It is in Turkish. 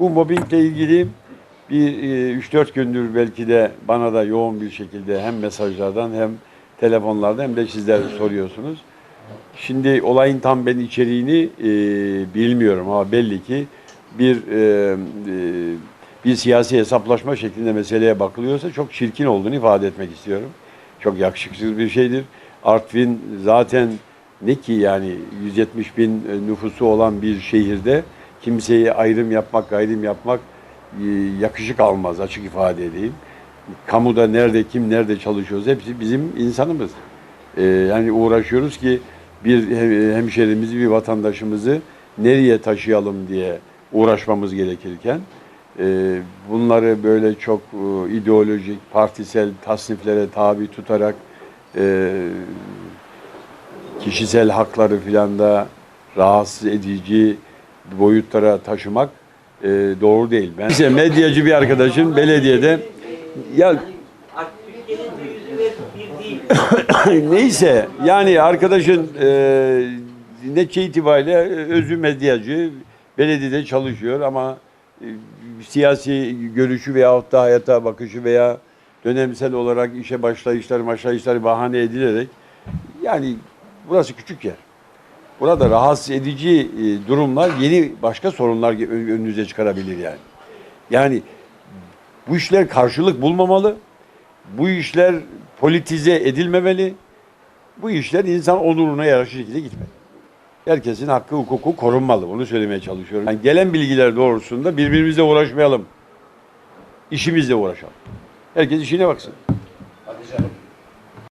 Bu mobbingle ilgili bir e, 3-4 gündür belki de bana da yoğun bir şekilde hem mesajlardan hem telefonlardan hem de sizler soruyorsunuz. Şimdi olayın tam ben içeriğini e, bilmiyorum ama belli ki bir e, e, bir siyasi hesaplaşma şeklinde meseleye bakılıyorsa çok çirkin olduğunu ifade etmek istiyorum. Çok yakışıksız bir şeydir. Artvin zaten ne ki yani 170 bin nüfusu olan bir şehirde kimseyi ayrım yapmak, gayrım yapmak e, yakışık almaz açık ifade edeyim. Kamuda nerede kim nerede çalışıyoruz hepsi bizim insanımız. Ee, yani uğraşıyoruz ki bir he- hemşerimizi, bir vatandaşımızı nereye taşıyalım diye uğraşmamız gerekirken e, bunları böyle çok e, ideolojik, partisel tasniflere tabi tutarak e, kişisel hakları filan da rahatsız edici boyutlara taşımak e, doğru değil. Ben ise medyacı bir arkadaşım belediyede ya. Neyse yani arkadaşın e, netçe itibariyle özü medyacı, belediyede çalışıyor ama e, siyasi görüşü veyahut da hayata bakışı veya dönemsel olarak işe başlayışları, başlayışları bahane edilerek yani burası küçük yer. Burada rahatsız edici e, durumlar yeni başka sorunlar ön- önünüze çıkarabilir yani. Yani bu işler karşılık bulmamalı. Bu işler politize edilmemeli. Bu işler insan onuruna yaraşır şekilde gitmeli. Herkesin hakkı hukuku korunmalı. Bunu söylemeye çalışıyorum. Yani gelen bilgiler doğrusunda birbirimizle uğraşmayalım. İşimizle uğraşalım. Herkes işine baksın.